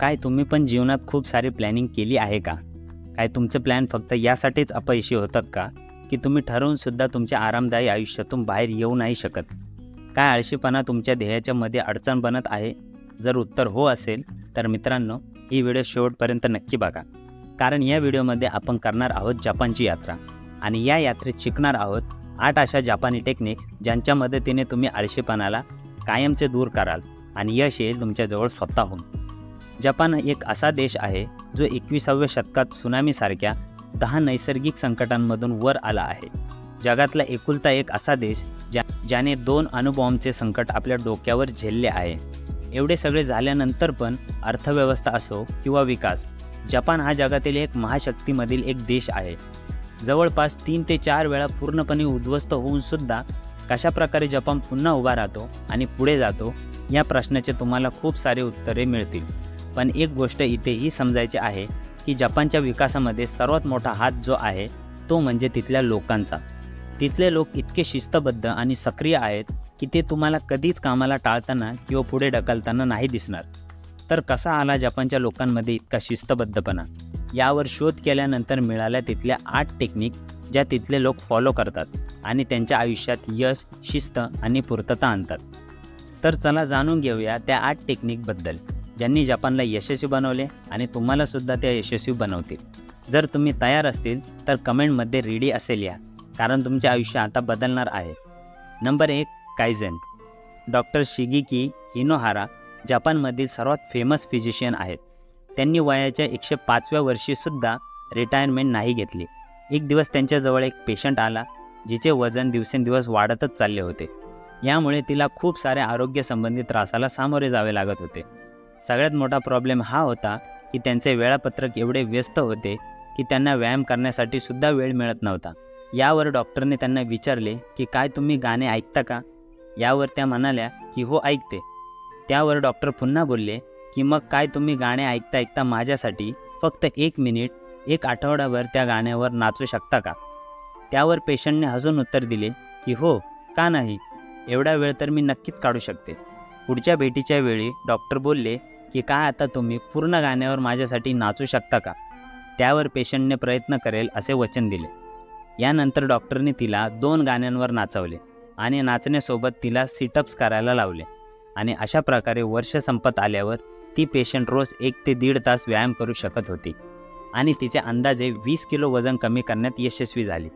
काय तुम्ही पण जीवनात खूप सारी प्लॅनिंग केली आहे का? काय तुमचे प्लॅन फक्त यासाठीच अपयशी होतात का? की तुम्ही ठरवूनसुद्धा तुमच्या आरामदायी आयुष्यातून बाहेर येऊ नाही शकत? काय आळशीपणा तुमच्या ध्येयाच्या मध्ये अडचण बनत आहे? जर उत्तर हो असेल तर मित्रांनो ही व्हिडिओ शेवटपर्यंत नक्की बघा. कारण या व्हिडिओमध्ये आपण करणार आहोत जपानची यात्रा. आणि या यात्रेत शिकणार आहोत आठ अशा जापानी टेक्निक्स ज्यांच्या मदतीने तुम्ही आळशीपणाला कायमचे दूर कराल आणि यश येईल तुमच्याजवळ स्वतःहून. जपान एक असा देश आहे जो एकविसाव्या शतकात सुनामीसारख्या दहा नैसर्गिक संकटांमधून वर आला आहे. जगातला एकुलता एक असा देश ज्या ज्याने दोन अणुबॉम्बचे संकट आपल्या डोक्यावर झेलले आहे. एवढे सगळे झाल्यानंतर पण अर्थव्यवस्था असो किंवा विकास जपान हा जगातील एक महाशक्तीमधील एक देश आहे. जवळपास तीन ते चार वेळा पूर्णपणे उद्ध्वस्त होऊन सुद्धा कशा प्रकारे जपान पुन्हा उभा राहतो आणि पुढे जातो या प्रश्नाचे तुम्हाला खूप सारे उत्तरे मिळतील. पण एक गोष्ट इथेही समजायची आहे की जपानच्या विकासामध्ये सर्वात मोठा हात जो आहे तो म्हणजे तिथल्या लोकांचा. तिथले लोक इतके शिस्तबद्ध आणि सक्रिय आहेत की ते तुम्हाला कधीच कामाला टाळताना किंवा पुढे ढकलताना नाही दिसणार. तर कसा आला जपानच्या लोकांमध्ये इतका शिस्तबद्धपणा? यावर शोध केल्यानंतर मिळाल्या तिथल्या आठ टेक्निक ज्या तिथले लोक फॉलो करतात आणि त्यांच्या आयुष्यात यश शिस्त आणि पूर्तता आणतात. तर चला जाणून घेऊया त्या आठ टेक्निकबद्दल. ज्यांनी जपानला यशस्वी बनवले आणि तुम्हालासुद्धा त्या यशस्वी बनवतील. जर तुम्ही तयार असतील तर कमेंटमध्ये रेडी असेल या. कारण तुमचे आयुष्य आता बदलणार आहे. नंबर एक कायझेन डॉक्टर शिगिकी हिनोहारा जपानमधील सर्वात फेमस फिजिशियन आहेत. त्यांनी वयाच्या एकशे पाचव्या वर्षीसुद्धा रिटायरमेंट नाही घेतली. एक दिवस त्यांच्याजवळ एक पेशंट आला जिचे वजन दिवसेंदिवस वाढतच चालले होते. यामुळे तिला खूप साऱ्या आरोग्यसंबंधी त्रासाला सामोरे जावे लागत होते. सगळ्यात मोठा प्रॉब्लेम हा होता की त्यांचे वेळापत्रक एवढे व्यस्त होते की त्यांना व्यायाम करण्यासाठी सुद्धा वेळ मिळत नव्हता. यावर डॉक्टरने त्यांना विचारले की काय तुम्ही गाणे ऐकता का? यावर त्या म्हणाल्या की हो ऐकते. त्यावर डॉक्टर पुन्हा बोलले की मग काय तुम्ही गाणे ऐकता ऐकता माझ्यासाठी फक्त एक मिनिट एक आठवडाभर त्या गाण्यावर नाचू शकता का? त्यावर पेशंटने हसून उत्तर दिले की हो का नाही? एवढा वेळ तर मी नक्कीच काढू शकते. पुढच्या भेटीच्या वेळी डॉक्टर बोलले की काय आता तुम्ही पूर्ण गाण्यावर माझ्यासाठी नाचू शकता का? त्यावर पेशंटने प्रयत्न करेल असे वचन दिले. यानंतर डॉक्टरने तिला दोन गाण्यांवर नाचवले आणि नाचण्यासोबत तिला सिटअप्स करायला लावले. आणि अशा प्रकारे वर्ष संपत आल्यावर ती पेशंट रोज एक ते दीड तास व्यायाम करू शकत होती. आणि तिचे अंदाजे वीस किलो वजन कमी करण्यात यशस्वी झाली.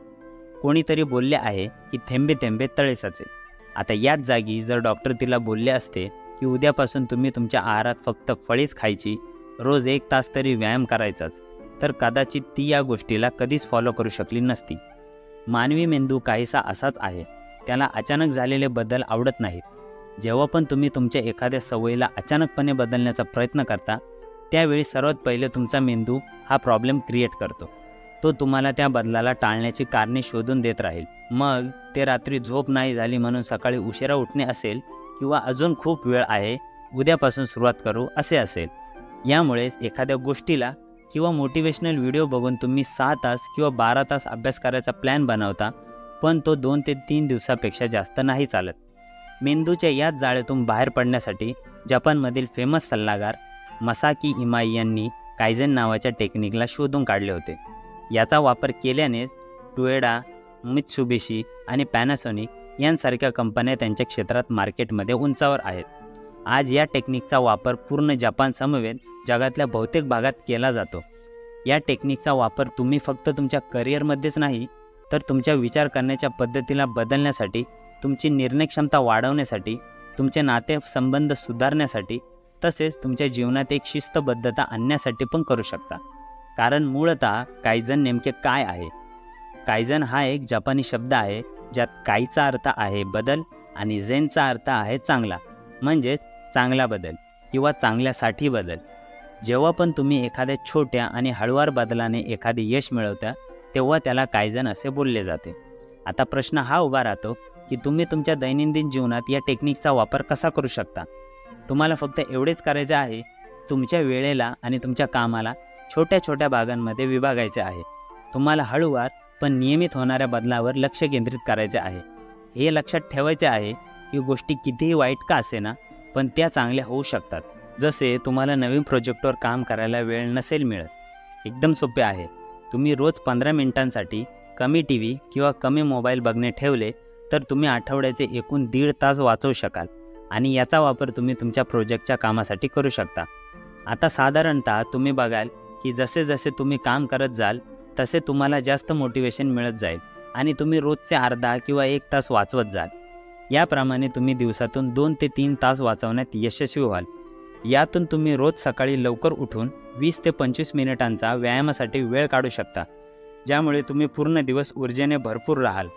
कोणीतरी बोलले आहे की थेंबे थेंबे तळे साचे आता याच जागी जर डॉक्टर तिला बोलले असते की उद्यापासून तुम्ही तुमच्या आहारात फक्त फळीच खायची. रोज एक तास तरी व्यायाम करायचाच. तर कदाचित ती या गोष्टीला कधीच फॉलो करू शकली नसती. मानवी मेंदू काहीसा असाच आहे. त्याला अचानक झालेले बदल आवडत नाहीत. जेव्हा पण तुम्ही तुमच्या एखाद्या सवयीला अचानकपणे बदलण्याचा प्रयत्न करता त्यावेळी सर्वात पहिले तुमचा मेंदू हा प्रॉब्लेम क्रिएट करतो. तो तुम्हाला त्या बदलाला टाळण्याची कारणे शोधून देत राहील. मग ते रात्री झोप नाही झाली म्हणून सकाळी उशिरा उठणे असेल किंवा अजून खूप वेळ आहे उद्यापासून सुरुवात करू असे असेल. यामुळेच एखाद्या गोष्टीला किंवा मोटिवेशनल व्हिडिओ बघून तुम्ही सहा तास किंवा बारा तास अभ्यास करायचा प्लॅन बनवता पण तो दोन ते तीन दिवसापेक्षा जास्त नाही चालत. मेंदूच्या याच जाळ्यातून बाहेर पडण्यासाठी जपानमधील फेमस सल्लागार मसाकी इमाई यांनी कायझेन नावाच्या टेक्निकला शोधून काढले होते. याचा वापर केल्यानेच टुएडा मित्सुबिशी आणि पॅनासॉनिक यांसारख्या कंपन्या त्यांच्या क्षेत्रात मार्केटमध्ये उंचावर आहेत. आज या टेक्निकचा वापर पूर्ण जपान समवेत जगातल्या बहुतेक भागात केला जातो. या टेक्निकचा वापर तुम्ही फक्त तुमच्या करिअरमध्येच नाही तर तुमच्या विचार करण्याच्या पद्धतीला बदलण्यासाठी तुमची निर्णय क्षमता वाढवण्यासाठी तुमचे नातेसंबंध सुधारण्यासाठी तसेच तुमच्या जीवनात एक शिस्तबद्धता आणण्यासाठी पण करू शकता. कारण मूळतः कायझन नेमके काय आहे? कायझन हा एक जपानी शब्द आहे ज्यात काहीचा अर्थ आहे बदल आणि झेनचा अर्थ आहे चांगला. म्हणजेच चांगला बदल किंवा चांगल्यासाठी बदल. जेव्हा पण तुम्ही एखाद्या छोट्या आणि हळुवार बदलाने एखादे यश मिळवता तेव्हा त्याला कायझन असे बोलले जाते. आता प्रश्न हा उभा राहतो की तुम्ही तुमच्या दैनंदिन जीवनात या टेक्निकचा वापर कसा करू शकता? तुम्हाला फक्त एवढेच करायचे आहे तुमच्या वेळेला आणि तुमच्या कामाला छोट्या छोट्या भागांमध्ये विभागायचे आहे. तुम्हाला हळूवार पण नियमित होणाऱ्या बदलावर लक्ष केंद्रित करायचे आहे. हे लक्षात ठेवायचे आहे की गोष्टी कितीही वाईट का असेना पण त्या चांगल्या होऊ शकतात. जसे तुम्हाला नवीन प्रोजेक्टवर काम करायला वेळ नसेल मिळत. एकदम सोपे आहे. तुम्ही रोज पंधरा मिनिटांसाठी कमी टी व्ही किंवा कमी मोबाईल बघणे ठेवले तर तुम्ही आठवड्याचे एकूण दीड तास वाचवू शकाल आणि याचा वापर तुम्ही तुमच्या प्रोजेक्टच्या कामासाठी करू शकता. आता साधारणतः तुम्ही बघाल की जसे जसे तुम्ही काम करत जाल तसे तुम्हाला जास्त मोटिवेशन मिळत जाईल. आणि तुम्ही रोजचे अर्धा किंवा एक तास वाचवत जाल. याप्रमाणे तुम्ही दिवसातून दोन ते तीन तास वाचवण्यात यशस्वी व्हाल. यातून तुम्ही रोज सकाळी लवकर उठून वीस ते पंचवीस मिनिटांचा व्यायामासाठी वेळ काढू शकता. ज्यामुळे तुम्ही पूर्ण दिवस ऊर्जेने भरपूर राहाल.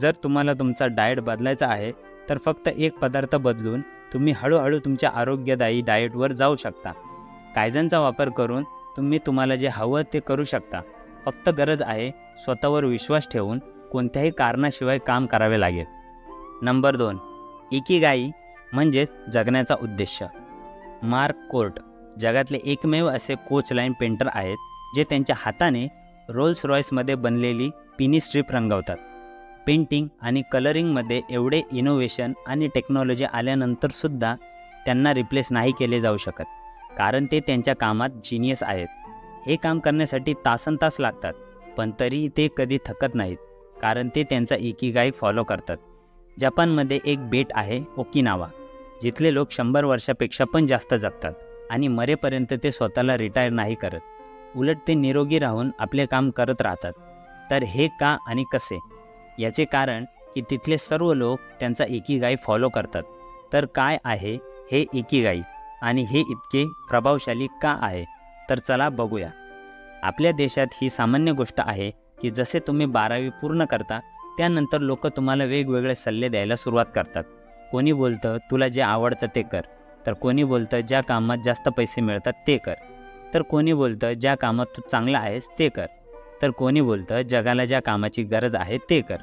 जर तुम्हाला तुमचा डाएट बदलायचा आहे तर फक्त एक पदार्थ बदलून तुम्ही हळूहळू तुमच्या आरोग्यदायी डाएटवर जाऊ शकता. कायझनचा वापर करून तुम्ही तुम्हाला जे हवं ते करू शकता. फक्त गरज आहे स्वतःवर विश्वास ठेवून कोणत्याही कारणाशिवाय काम करावे लागेल. नंबर दोन इकिगाई म्हणजेच जगण्याचा उद्देश. मार्क कोर्ट जगातले एकमेव असे कोच लाईन पेंटर आहेत जे त्यांच्या हाताने रोल्स रॉयसमध्ये बनलेली पिनी स्ट्रीप रंगवतात. पेंटिंग आणि कलरिंगमध्ये एवढे इनोव्हेशन आणि टेक्नॉलॉजी आल्यानंतरसुद्धा त्यांना रिप्लेस नाही केले जाऊ शकत कारण ते त्यांच्या कामात जिनियस आहेत. हे काम करण्यासाठी तासन तास लागतात पण तरीही ते कधी थकत नाहीत कारण ते त्यांचा इकिगाई फॉलो करतात. जपानमध्ये एक बेट आहे ओकिनावा जिथले लोक शंभर वर्षापेक्षा पण जास्त जगतात आणि मरेपर्यंत ते स्वतःला रिटायर नाही करत. उलट ते निरोगी राहून आपले काम करत राहतात. तर हे का आणि कसे? याचे कारण की तिथले सर्व लोक त्यांचा इकिगाई फॉलो करतात. तर काय आहे हे इकिगाई? आणि हे इतके प्रभावशाली का आहे? तर चला बघूया. आपल्या देशात ही सामान्य गोष्ट आहे की जसे तुम्ही बारावी पूर्ण करता त्यानंतर लोक तुम्हाला वेगवेगळे सल्ले द्यायला सुरुवात करतात. कोणी बोलतं तुला जे आवडतं ते कर. तर कोणी बोलतं ज्या कामात जास्त पैसे मिळतात ते कर. तर कोणी बोलतं ज्या कामात तू चांगला आहेस ते कर. तर कोणी बोलतं जगाला ज्या कामाची गरज आहे ते कर.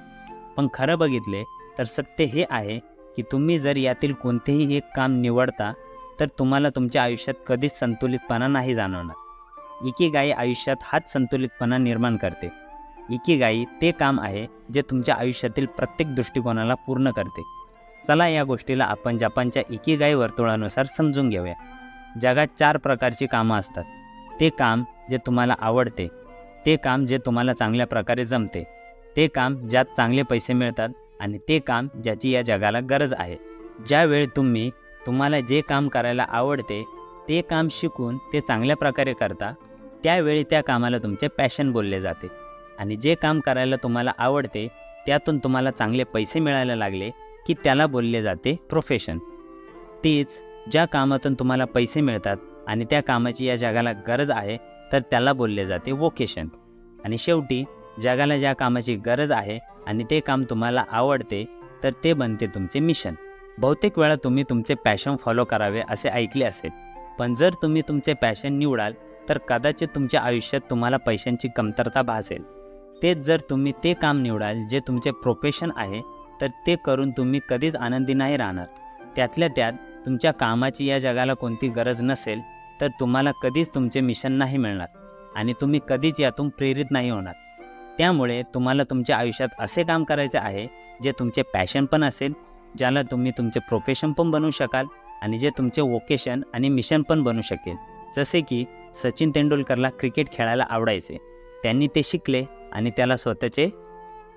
पण खरं बघितले तर सत्य हे आहे की तुम्ही जर यातील कोणतेही एक काम निवडता तर तुम्हाला तुमच्या आयुष्यात कधीच संतुलितपणा नाही जाणवणार. इकी गाई आयुष्यात हाच संतुलितपणा निर्माण करते. इकी गाई ते काम आहे जे तुमच्या आयुष्यातील प्रत्येक दृष्टिकोनाला पूर्ण करते. चला या गोष्टीला आपण जपानच्या इकिगाई वर्तुळानुसार समजून घेऊया. जगात चार प्रकारची कामं असतात. ते काम जे तुम्हाला आवडते ते काम जे तुम्हाला चांगल्या प्रकारे जमते ते काम ज्यात चांगले पैसे मिळतात आणि ते काम ज्याची या जगाला गरज आहे. ज्यावेळी तुम्ही तुम्हाला जे काम करायला आवडते ते काम शिकून ते चांगल्या प्रकारे करता त्यावेळी त्या कामाला तुमचे पॅशन बोलले जाते. आणि जे काम करायला तुम्हाला आवडते त्यातून तुम्हाला चांगले पैसे मिळायला लागले की त्याला बोलले जाते प्रोफेशन तेच ज्या कामातून तुम्हाला पैसे मिळतात आणि त्या कामाची या जगाला गरज आहे तर त्याला बोलले जाते वोकेशन आणि शेवटी जगाला ज्या कामाची गरज आहे आणि ते काम तुम्हाला आवडते तर ते बनते तुमचे मिशन बहुतेक वेळा तुम्ही तुमचे पॅशन फॉलो करावे असे ऐकले असेल. पण जर तुम्ही तुमचे पॅशन निवडाल तर कदाचित तुमच्या आयुष्यात तुम्हाला पैशांची कमतरता भासेल. तेच जर तुम्ही ते काम निवडाल जे तुमचे प्रोफेशन आहे तर ते करून तुम्ही कधीच आनंदी नाही राहणार. त्यातल्या त्यात तुमच्या कामाची या जगाला कोणती गरज नसेल तर तुम्हाला कधीच तुमचे मिशन नाही मिळणार आणि तुम्ही कधीच यातून प्रेरित नाही होणार. त्यामुळे तुम्हाला तुमच्या आयुष्यात असे काम करायचे आहे जे तुमचे पॅशन पण असेल ज्याला तुम्ही तुमचे प्रोफेशन पण बनवू शकाल आणि जे तुमचे वोकेशन आणि मिशन पण बनू शकेल. जसे की सचिन तेंडुलकरला क्रिकेट खेळायला आवडायचे. त्यांनी ते शिकले आणि त्याला स्वतःचे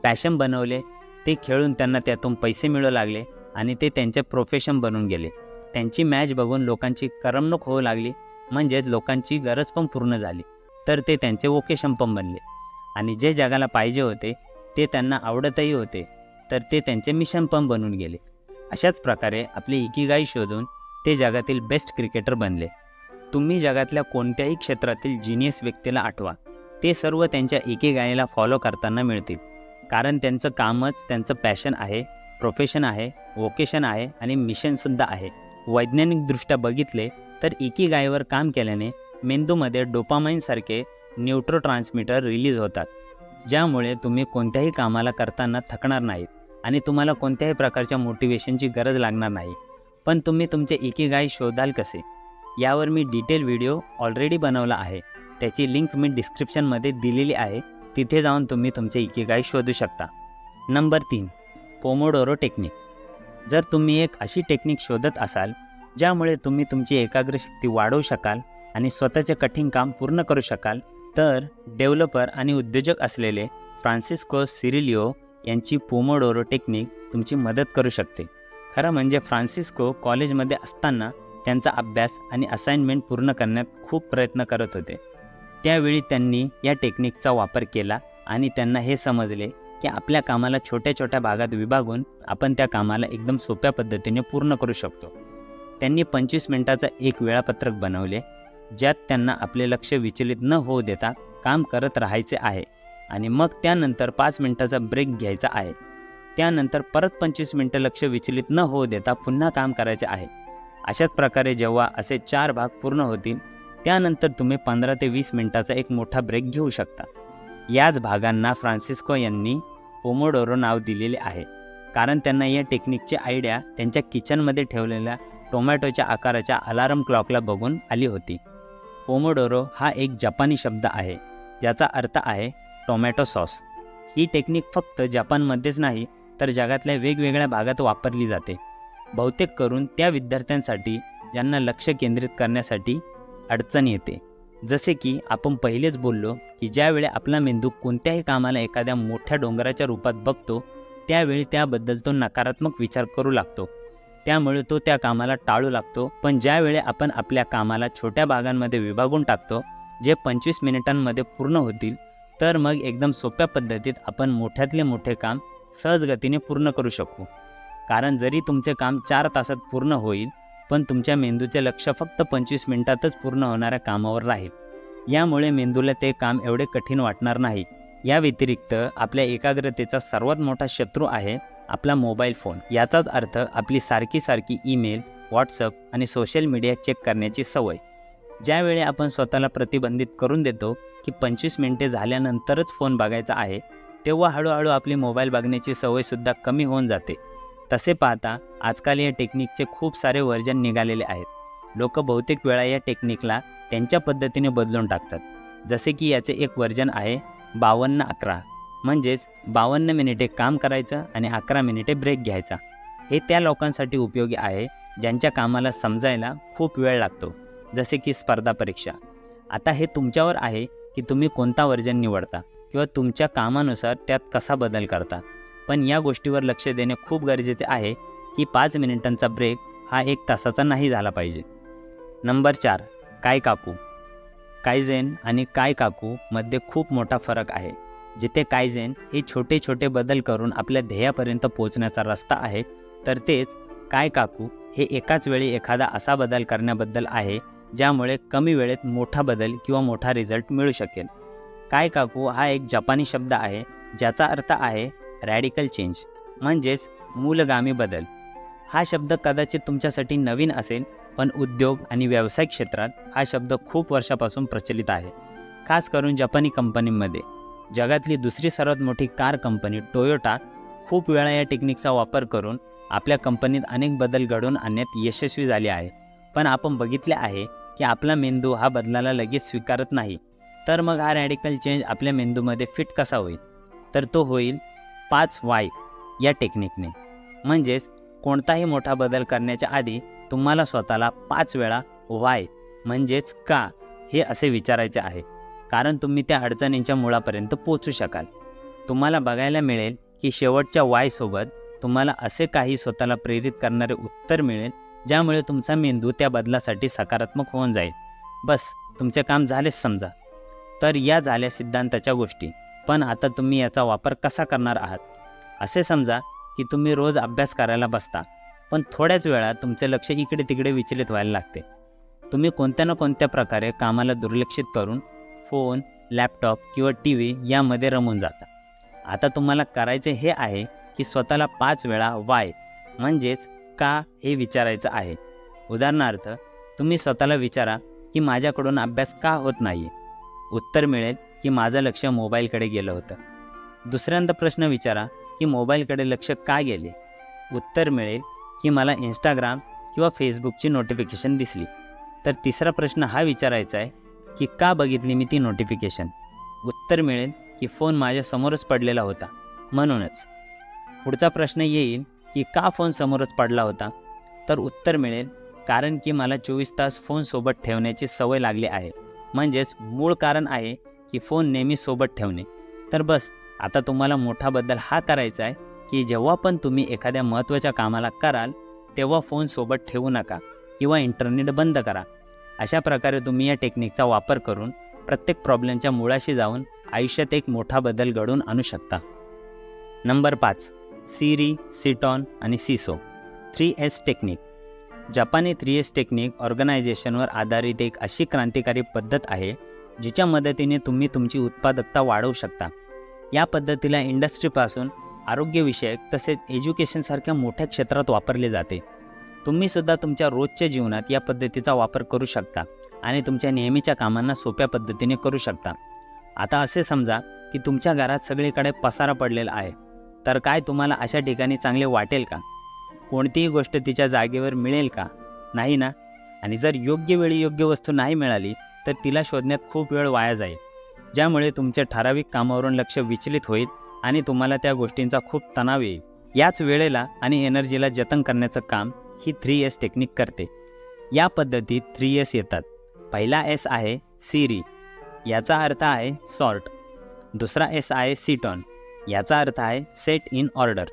पॅशन बनवले. ते खेळून त्यांना त्यातून पैसे मिळू लागले आणि ते त्यांचे प्रोफेशन बनून गेले. त्यांची मॅच बघून लोकांची करमणूक होऊ लागली. म्हणजेच लोकांची गरज पण पूर्ण झाली. तर ते त्यांचे वोकेशन पण बनले. आणि जे जगाला पाहिजे होते ते त्यांना आवडतही होते. तर ते त्यांचे मिशन पण बनून गेले. अशाच प्रकारे आपली इकिगाई शोधून ते जगातील बेस्ट क्रिकेटर बनले. तुम्ही जगातल्या कोणत्याही क्षेत्रातील जिनियस व्यक्तीला आठवा. ते सर्व त्यांच्या इकिगाईला फॉलो करताना मिळतील. कारण त्यांचं कामच त्यांचं पॅशन आहे प्रोफेशन आहे वोकेशन आहे आणि मिशनसुद्धा आहे. वैज्ञानिकदृष्ट्या बघितले तर इकिगाईवर काम केल्याने मेंदूमध्ये डोपामाईनसारखे न्यूट्रो ट्रान्समीटर रिलीज होतात. ज्यामुळे तुम्ही कोणत्याही कामाला करताना थकणार नाहीत. आणि तुम्हाला कोणत्याही प्रकारच्या मोटिवेशनची गरज लागणार नाही. पण तुम्ही तुमचे इकिगाई शोधाल कसे? यावर मी डिटेल व्हिडिओ ऑलरेडी बनवला आहे. त्याची लिंक मी डिस्क्रिप्शनमध्ये दिलेली आहे. तिथे जाऊन तुम्ही तुमचे इकिगाई शोधू शकता. नंबर तीन पोमोडोरो टेक्निक जर तुम्ही एक अशी टेक्निक शोधत असाल ज्यामुळे तुम्ही तुमची एकाग्रशक्ती वाढवू शकाल आणि स्वतःचे कठीण काम पूर्ण करू शकाल तर डेव्हलपर आणि उद्योजक असलेले फ्रान्सिस्को सिरिलिओ यांची पोमोडोरो टेक्निक तुमची मदत करू शकते. खरं म्हणजे फ्रान्सिस्को कॉलेजमध्ये असताना त्यांचा अभ्यास आणि असाइनमेंट पूर्ण करण्यात खूप प्रयत्न करत होते. त्यावेळी त्यांनी या टेक्निकचा वापर केला आणि त्यांना हे समजले की आपल्या कामाला छोट्या छोट्या भागात विभागून आपण त्या कामाला एकदम सोप्या पद्धतीने पूर्ण करू शकतो. त्यांनी पंचवीस मिनिटाचं एक वेळापत्रक बनवले ज्यात त्यांना आपले लक्ष विचलित न होऊ देता काम करत राहायचे आहे. आणि मग त्यानंतर पाच मिनिटाचा ब्रेक घ्यायचा आहे. त्यानंतर परत पंचवीस मिनटं लक्ष विचलित न होऊ देता पुन्हा काम करायचे आहे. अशाच प्रकारे जेव्हा असे चार भाग पूर्ण होतील त्यानंतर तुम्ही पंधरा ते वीस मिनटाचा एक मोठा ब्रेक घेऊ शकता. याच भागांना फ्रान्सिस्को यांनी पोमोडोरो नाव दिलेले आहे. कारण त्यांना या टेक्निकची आयडिया त्यांच्या किचनमध्ये ठेवलेल्या टोमॅटोच्या आकाराच्या अलार्म क्लॉकला बघून आली होती. पोमोडोरो हा एक जपानी शब्द आहे ज्याचा अर्थ आहे टोमॅटो सॉस. ही टेक्निक फक्त जपानमध्येच नाही तर जगातल्या वेगवेगळ्या भागात वापरली जाते. बहुतेक करून त्या विद्यार्थ्यांसाठी ज्यांना लक्ष केंद्रित करण्यासाठी अडचण येते. जसे की आपण पहिलेच बोललो की ज्यावेळी आपला मेंदू कोणत्याही कामाला एखाद्या मोठ्या डोंगराच्या रूपात बघतो त्यावेळी त्याबद्दल तो नकारात्मक विचार करू लागतो. त्यामुळे तो त्या कामाला टाळू लागतो. पण ज्यावेळी आपण आपल्या कामाला छोट्या भागांमध्ये विभागून टाकतो जे पंचवीस मिनिटांमध्ये पूर्ण होतील तर मग एकदम सोप्या पद्धतीत आपण मोठ्यातले मोठे काम सहजगतीने पूर्ण करू शकू. कारण जरी तुमचे काम चार तासात पूर्ण होईल पण तुमच्या मेंदूचे लक्ष फक्त पंचवीस मिनिटातच पूर्ण होणाऱ्या कामावर राहील. यामुळे मेंदूला ते काम एवढे कठीण वाटणार नाही. या व्यतिरिक्त आपल्या एकाग्रतेचा सर्वात मोठा शत्रू आहे आपला मोबाईल फोन. याचाच अर्थ आपली सारखी सारखी ईमेल व्हॉट्सअप आणि सोशल मीडिया चेक करण्याची सवय. ज्यावेळी आपण स्वतःला प्रतिबंधित करून देतो की पंचवीस मिनिटे झाल्यानंतरच फोन बघायचा आहे तेव्हा हळूहळू आपली मोबाईल बघण्याची सवयसुद्धा कमी होऊन जाते. तसे पाहता आजकाल या टेक्निकचे खूप सारे वर्जन निघालेले आहेत. लोक बहुतेक वेळा या टेक्निकला त्यांच्या पद्धतीने बदलून टाकतात. जसे की याचे एक वर्जन आहे बावन्न अकरा. म्हणजेच बावन्न मिनिटे काम करायचं आणि अकरा मिनिटे ब्रेक घ्यायचा. हे त्या लोकांसाठी उपयोगी आहे ज्यांच्या कामाला समजायला खूप वेळ लागतो. जसे की स्पर्धा परीक्षा. आता हे तुमच्यावर आहे की तुम्ही कोणता वर्जन निवडता किंवा तुमच्या कामानुसार त्यात कसा बदल करता. पण या गोष्टीवर लक्ष देणे खूप गरजेचे आहे की पाच मिनिटांचा ब्रेक हा एक तासाचा नाही झाला पाहिजे. नंबर चार काय काकू? कायझेन आणि काय काकू मध्ये खूप मोठा फरक आहे जिथे कायझेन हे छोटे छोटे बदल करून आपल्या ध्येयापर्यंत पोहोचण्याचा रस्ता आहे तर तेच काय काकू हे एकाच वेळी एखादा असा बदल करण्याबद्दल आहे ज्यामुळे कमी वेळेत मोठा बदल किंवा मोठा रिझल्ट मिळू शकेल. काय काकू हा एक जपानी शब्द आहे ज्याचा अर्थ आहे रॅडिकल चेंज म्हणजेच मूलगामी बदल. हा शब्द कदाचित तुमच्यासाठी नवीन असेल पण उद्योग आणि व्यवसाय क्षेत्रात हा शब्द खूप वर्षापासून प्रचलित आहे. खास करून जपानी कंपनीमध्ये. जगातली दुसरी सर्वात मोठी कार कंपनी टोयोटा खूप वेळा या टेक्निकचा वापर करून आपल्या कंपनीत अनेक बदल घडवून आणण्यात यशस्वी झाली आहे. पण आपण बघितले आहे की आपला मेंदू हा बदलाला लगेच स्वीकारत नाही. तर मग हा रॅडिकल चेंज आपल्या मेंदूमध्ये फिट कसा होईल? तर तो होईल पाच वाय या टेक्निकने म्हणजेच कोणताही मोठा बदल करण्याच्या आधी तुम्हाला स्वतःला पाच वेळा वाय म्हणजेच का हे असे विचारायचे आहे. कारण तुम्ही त्या अडचणींच्या मुळापर्यंत पोचू शकाल. तुम्हाला बघायला मिळेल की शेवटच्या वायसोबत तुम्हाला असे काही स्वतःला प्रेरित करणारे उत्तर मिळेल ज्यामुळे तुमचा मेंदू त्या बदलासाठी सकारात्मक होऊन जाईल. बस तुमचे काम झालेच समजा. तर या झाल्या सिद्धांताच्या गोष्टी. पण आता तुम्ही याचा वापर कसा करणार आहात? असे समजा की तुम्ही रोज अभ्यास करायला बसता पण थोड्याच वेळात तुमचे लक्ष इकडे तिकडे विचलित व्हायला लागते. तुम्ही कोणत्या ना कोणत्या प्रकारे कामाला दुर्लक्षित करून फोन लॅपटॉप किंवा टी व्ही यामध्ये रमून जाता. आता तुम्हाला करायचे हे आहे की स्वतःला पाच वेळा वाय म्हणजेच का हे विचारायचं आहे. उदाहरणार्थ तुम्ही स्वतःला विचारा की माझ्याकडून अभ्यास का होत नाही उत्तर मिळेल की माझं लक्ष मोबाईलकडे गेलं होतं. दुसऱ्यांदा प्रश्न विचारा की मोबाईलकडे लक्ष का गेले? उत्तर मिळेल की मला इंस्टाग्राम किंवा फेसबुकची नोटिफिकेशन दिसली. तर तिसरा प्रश्न हा विचारायचा आहे की का बघितली मी ती नोटिफिकेशन उत्तर मिळेल की फोन माझ्यासमोरच पडलेला होता. म्हणूनच. पुढचा प्रश्न येईल की का फोन समोरच पडला होता? तर उत्तर मिळेल कारण की मला चोवीस तास फोन सोबत ठेवण्याची सवय लागली आहे. म्हणजेच मूळ कारण आहे की फोन नेहमी सोबत ठेवणे. तर बस आता तुम्हाला मोठा बदल हा करायचा आहे की जेव्हा पण तुम्ही एखाद्या महत्त्वाच्या कामाला कराल तेव्हा फोन सोबत ठेवू नका किंवा इंटरनेट बंद करा. अशा प्रकारे तुम्ही या टेक्निकचा वापर करून प्रत्येक प्रॉब्लेमच्या मुळाशी जाऊन आयुष्यात एक मोठा बदल घडवून आणू शकता. नंबर पाच. सिरी सिटॉन आणि सिसो. Three S technique. जपानी थ्री एस टेक्निक ऑर्गनायझेशनवर आधारित एक अशी क्रांतिकारी पद्धत आहे जिच्या मदतीने तुम्ही तुमची उत्पादकता वाढवू शकता. या पद्धतीला इंडस्ट्रीपासून आरोग्यविषयक तसेच एज्युकेशनसारख्या मोठ्या क्षेत्रात वापरले जाते. तुम्हीसुद्धा तुमच्या रोजच्या जीवनात या पद्धतीचा वापर करू शकता आणि तुमच्या नेहमीच्या कामांना सोप्या पद्धतीने करू शकता. आता असे समजा की तुमच्या घरात सगळीकडे पसारा पडलेला आहे. तर काय तुम्हाला अशा ठिकाणी चांगले वाटेल का? कोणतीही गोष्ट तिच्या जागेवर मिळेल का? नाही ना? आणि जर योग्य वेळी योग्य वस्तू नाही मिळाली तर तिला शोधण्यात खूप वेळ वाया जाईल. ज्यामुळे तुमच्या ठराविक कामावरून लक्ष विचलित होईल आणि तुम्हाला त्या गोष्टींचा खूप तणाव येईल. याच वेळेला आणि एनर्जीला जतन करण्याचं काम ही थ्री एस टेक्निक करते. या पद्धतीत थ्री एस येतात. पहिला एस आहे सिरी. याचा अर्थ आहे सॉर्ट. दुसरा एस आहे सीटॉन. याचा अर्थ आहे सेट इन ऑर्डर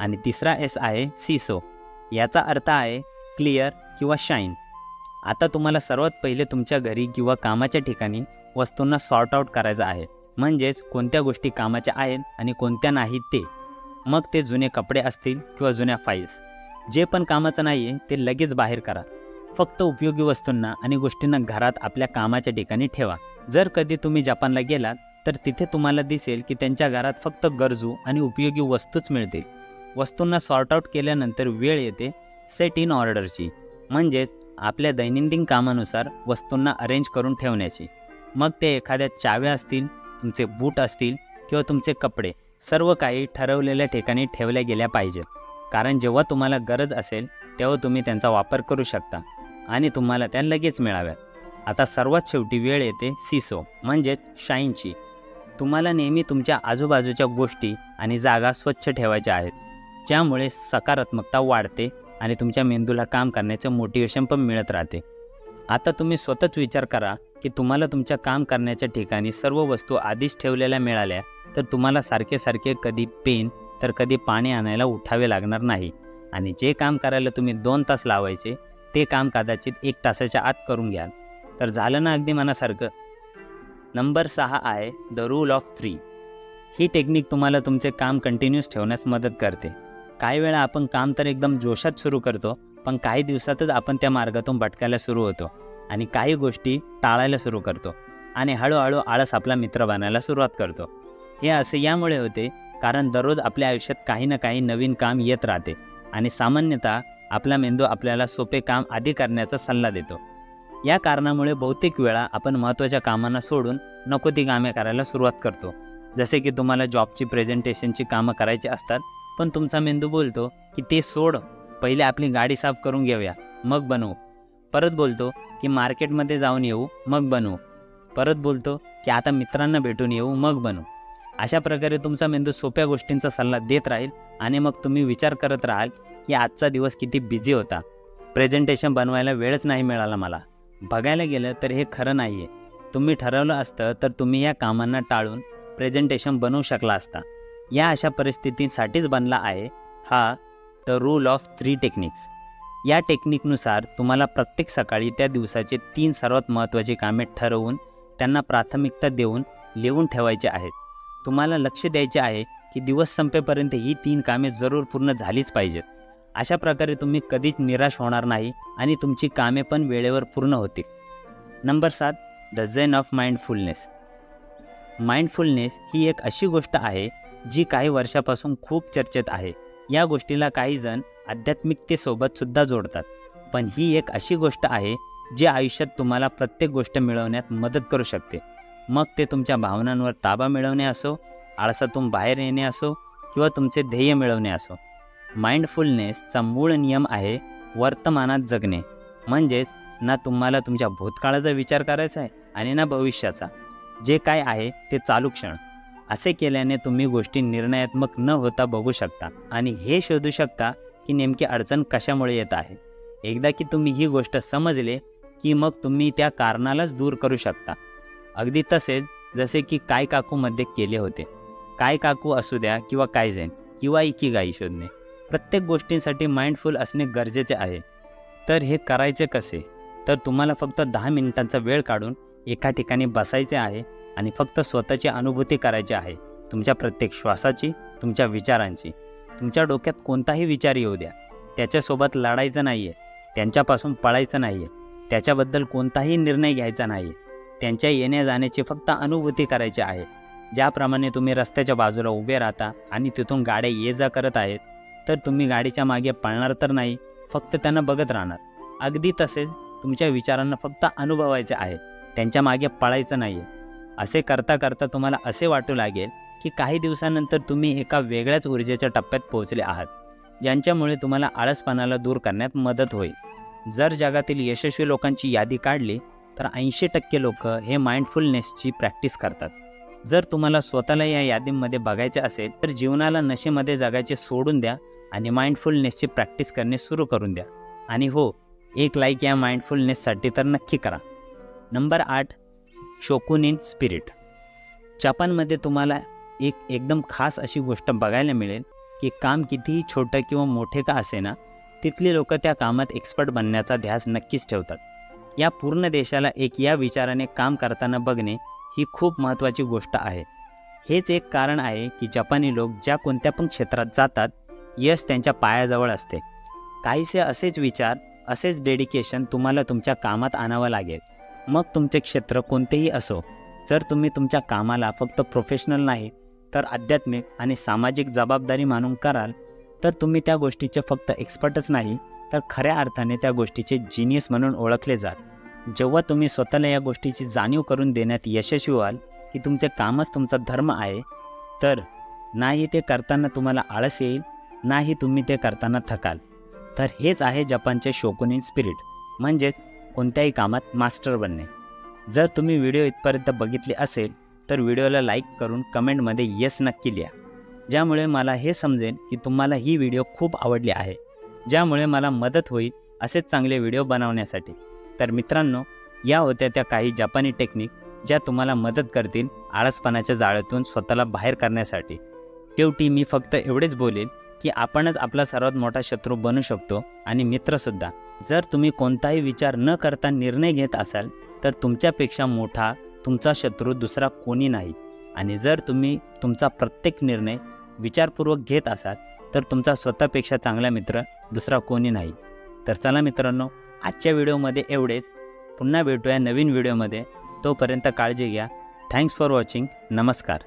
आणि तिसरा एस आहे सीसो याचा अर्थ आहे क्लिअर किंवा शाईन आता तुम्हाला सर्वात पहिले तुमच्या घरी किंवा कामाच्या ठिकाणी वस्तूंना सॉर्ट आऊट करायचं आहे. म्हणजेच कोणत्या गोष्टी कामाच्या आहेत आणि कोणत्या नाहीत ते. मग ते जुने कपडे असतील किंवा जुन्या फाईल्स जे पण कामाचं नाही आहे ते लगेच बाहेर करा. फक्त उपयोगी वस्तूंना आणि गोष्टींना घरात आपल्या कामाच्या ठिकाणी ठेवा. जर कधी तुम्ही जपानला गेलात तर तिथे तुम्हाला दिसेल की त्यांच्या घरात फक्त गरजू आणि उपयोगी वस्तूच मिळतील. वस्तूंना सॉर्टआउट केल्यानंतर वेळ येते सेट इन ऑर्डरची म्हणजेच आपल्या दैनंदिन कामानुसार वस्तूंना अरेंज करून ठेवण्याची. मग ते एखाद्या चाव्या असतील तुमचे बूट असतील किंवा तुमचे कपडे सर्व काही ठरवलेल्या ठिकाणी ठेवल्या गेल्या पाहिजेत. कारण जेव्हा तुम्हाला गरज असेल तेव्हा तुम्ही त्यांचा वापर करू शकता आणि तुम्हाला त्या लगेच मिळाव्यात. आता सर्वात शेवटी वेळ येते सिसो म्हणजेच शाईनची तुम्हाला नेहमी तुमच्या आजूबाजूच्या गोष्टी आणि जागा स्वच्छ ठेवायच्या आहेत. ज्यामुळे सकारात्मकता वाढते आणि तुमच्या मेंदूला काम करण्याचं मोटिवेशन पण मिळत राहते. आता तुम्ही स्वतःच विचार करा की तुम्हाला तुमच्या काम करण्याच्या ठिकाणी सर्व वस्तू आधीच ठेवलेल्या मिळाल्या तर तुम्हाला सारखे सारखे कधी पेन तर कधी पाणी आणायला उठावे लागणार नाही. आणि जे काम करायला तुम्ही दोन तास लावायचे ते काम कदाचित एक तासाच्या आत करून घ्याल. तर झालं ना अगदी मनासारखं? नंबर सहा आहे द रूल ऑफ थ्री. ही टेक्निक तुम्हाला तुमचे काम कंटिन्यूस ठेवण्यास मदत करते. काही वेळा आपण काम तर एकदम जोशात सुरू करतो पण काही दिवसातच आपण त्या मार्गातून भटकायला सुरू होतो आणि काही गोष्टी टाळायला सुरू करतो आणि हळूहळू आळस आपला मित्र बनायला सुरुवात करतो. हे असे यामुळे होते कारण दररोज आपल्या आयुष्यात काही ना काही नवीन काम येत राहते आणि सामान्यतः आपला मेंदू आपल्याला सोपे काम आधी करण्याचा सल्ला देतो. या कारणामुळे बहुतेक वेळा आपण महत्त्वाच्या कामांना सोडून नको ती कामे करायला सुरुवात करतो. जसे की तुम्हाला जॉबची प्रेझेंटेशनची कामं करायची असतात पण तुमचा मेंदू बोलतो की ते सोड पहिले आपली गाडी साफ करून घेऊया मग बनवू. परत बोलतो की मार्केटमध्ये जाऊन येऊ मग बनवू. परत बोलतो की आता मित्रांना भेटून येऊ मग बनवू. अशा प्रकारे तुमचा मेंदू सोप्या गोष्टींचा सल्ला देत राहील आणि मग तुम्ही विचार करत राहाल की आजचा दिवस किती बिझी होता. प्रेझेंटेशन बनवायला वेळच नाही मिळाला मला. बघायला गेलं तर हे खरं नाही आहे तुम्ही ठरवलं असतं तर तुम्ही या कामांना टाळून प्रेझेंटेशन बनवू शकला असता. या अशा परिस्थितीसाठीच बनला आहे हा the rule of three techniques या टेक्निकनुसार तुम्हाला प्रत्येक सकाळी त्या दिवसाचे तीन सर्वात महत्त्वाची कामे ठरवून त्यांना प्राथमिकता देऊन लिहून ठेवायचे आहेत. तुम्हाला लक्ष द्यायचे आहे की दिवस संपेपर्यंत ही तीन कामे जरूर पूर्ण झालीच पाहिजेत. अशा प्रकारे तुम्ही कधीच निराश होणार नाही आणि तुमची कामे पण वेळेवर पूर्ण होतील. नंबर सात the Zen of mindfulness. Mindfulness ही एक अशी गोष्ट आहे जी काही वर्षापासून खूप चर्चेत आहे. या गोष्टीला काही जण आध्यात्मिकतेसोबत सुद्धा जोडतात. पण ही एक अशी गोष्ट आहे जी आयुष्यात तुम्हाला प्रत्येक गोष्ट मिळवण्यात मदत करू शकते. मग ते तुमच्या भावनांवर ताबा मिळवणे असो आळसातून बाहेर येणे असो किंवा तुमचे ध्येय मिळवणे असो. माइंडफुलनेसचा मूळ नियम आहे वर्तमानात जगणे. म्हणजेच ना तुम्हाला तुमच्या भूतकाळाचा विचार करायचा आहे आणि ना भविष्याचा. जे काय आहे ते चालू क्षण. असे केल्याने तुम्ही गोष्टी निर्णयात्मक न होता बघू शकता आणि हे शोधू शकता की नेमकी अडचण कशामुळे येत आहे. एकदा की तुम्ही ही गोष्ट समजले की मग तुम्ही त्या कारणालाच दूर करू शकता. अगदी तसेच जसे की काय काकूमध्ये केले होते. काय काकू असू द्या किंवा काय जैन किंवा इकी गाई शोधणे. प्रत्येक गोष्टींसाठी माइंडफुल असणे गरजेचे आहे. तर हे करायचे कसे? तर तुम्हाला फक्त दहा मिनिटांचा वेळ काढून एका ठिकाणी बसायचे आहे आणि फक्त स्वतःची अनुभूती करायची आहे. तुमच्या प्रत्येक श्वासाची तुमच्या विचारांची. तुमच्या डोक्यात कोणताही विचार येऊ द्या. त्याच्यासोबत लढायचं नाही आहे त्यांच्यापासून पळायचं नाही आहे त्याच्याबद्दल कोणताही निर्णय घ्यायचा नाही आहे त्यांच्या येण्या जाण्याची फक्त अनुभूती करायची आहे. ज्याप्रमाणे तुम्ही रस्त्याच्या बाजूला उभे राहता आणि तिथून गाड्या ये जा करत आहेत तर तुम्ही गाडीच्या मागे पाळणार तर नाही फक्त त्यांना बघत राहणार. अगदी तसेच तुमच्या विचारांना फक्त अनुभवायचे आहे त्यांच्या मागे पळायचं नाही आहे असे करता करता तुम्हाला असे वाटू लागेल की काही दिवसानंतर तुम्ही एका वेगळ्याच ऊर्जेच्या टप्प्यात पोहोचले आहात ज्यांच्यामुळे तुम्हाला आळसपणाला दूर करण्यात मदत होईल. जर जगातील यशस्वी लोकांची यादी काढली तर ऐंशी टक्के लोक हे माइंडफुलनेसची प्रॅक्टिस करतात. जर तुम्हाला स्वतःला या यादीमध्ये बघायचे असेल तर जीवनाला नशेमध्ये जगायचे सोडून द्या आणि माइंडफुलनेसची प्रॅक्टिस करणे सुरू करून द्या. आणि हो एक लाईक या माइंडफुलनेससाठी तर नक्की करा. नंबर आठ शोकून इन स्पिरिट जपानमध्ये तुम्हाला एक एकदम खास अशी गोष्ट बघायला मिळेल की काम कितीही छोटं किंवा मोठे का असेना तिथली लोक त्या कामात एक्सपर्ट बनण्याचा ध्यास नक्कीच ठेवतात. या पूर्ण देशाला एक या विचाराने काम करताना बघणे ही खूप महत्त्वाची गोष्ट आहे. हेच एक कारण आहे की जपानी लोक ज्या कोणत्या पण क्षेत्रात जातात यश त्यांच्या पायाजवळ असते. काहीसे असेच विचार असेच डेडिकेशन तुम्हाला तुमच्या कामात आणावं लागेल. मग तुमचे क्षेत्र कोणतेही असो जर तुम्ही तुमच्या कामाला फक्त प्रोफेशनल नाही तर आध्यात्मिक आणि सामाजिक जबाबदारी मानून कराल तर तुम्ही त्या गोष्टीचे फक्त एक्सपर्टच नाही तर खऱ्या अर्थाने त्या गोष्टीचे जिनियस म्हणून ओळखले जात जेव्हा तुम्ही स्वतःला या गोष्टीची जाणीव करून देण्यात यशस्वी व्हाल की तुमचे कामच तुमचा धर्म आहे तर नाही ते करताना तुम्हाला आळस येईल नाही तुम्ही ते करताना थकाल. तर हेच आहे जपानचे शोकुनिन स्पिरिट म्हणजेच कोणत्याही कामात मास्टर बनणे. जर तुम्ही व्हिडिओ इथपर्यंत बघितले असेल तर व्हिडिओला लाईक करून कमेंटमध्ये येस नक्की लिहा. ज्यामुळे मला हे समजेल की तुम्हाला ही व्हिडिओ खूप आवडली आहे. ज्यामुळे मला मदत होईल असेच चांगले व्हिडिओ बनवण्यासाठी. तर मित्रांनो या होत्या त्या काही जपानी टेक्निक ज्या तुम्हाला मदत करतील आळसपणाच्या जाळ्यातून स्वतःला बाहेर करण्यासाठी. शेवटी मी फक्त एवढेच बोलेल की आपणच आपला सर्वात मोठा शत्रू बनू शकतो आणि मित्रसुद्धा जर तुम्ही कोणताही विचार न करता निर्णय घेत असाल तर तुमच्यापेक्षा मोठा तुमचा शत्रू दुसरा कोणी नाही. आणि जर तुम्ही तुमचा प्रत्येक निर्णय विचारपूर्वक घेत असाल तर तुमचा स्वतःपेक्षा चांगला मित्र दुसरा कोणी नाही. तर चला मित्रांनो आजच्या व्हिडिओमध्ये एवढेच. पुन्हा भेटूया नवीन व्हिडिओमध्ये. तोपर्यंत काळजी घ्या. थँक्स फॉर वॉचिंग नमस्कार.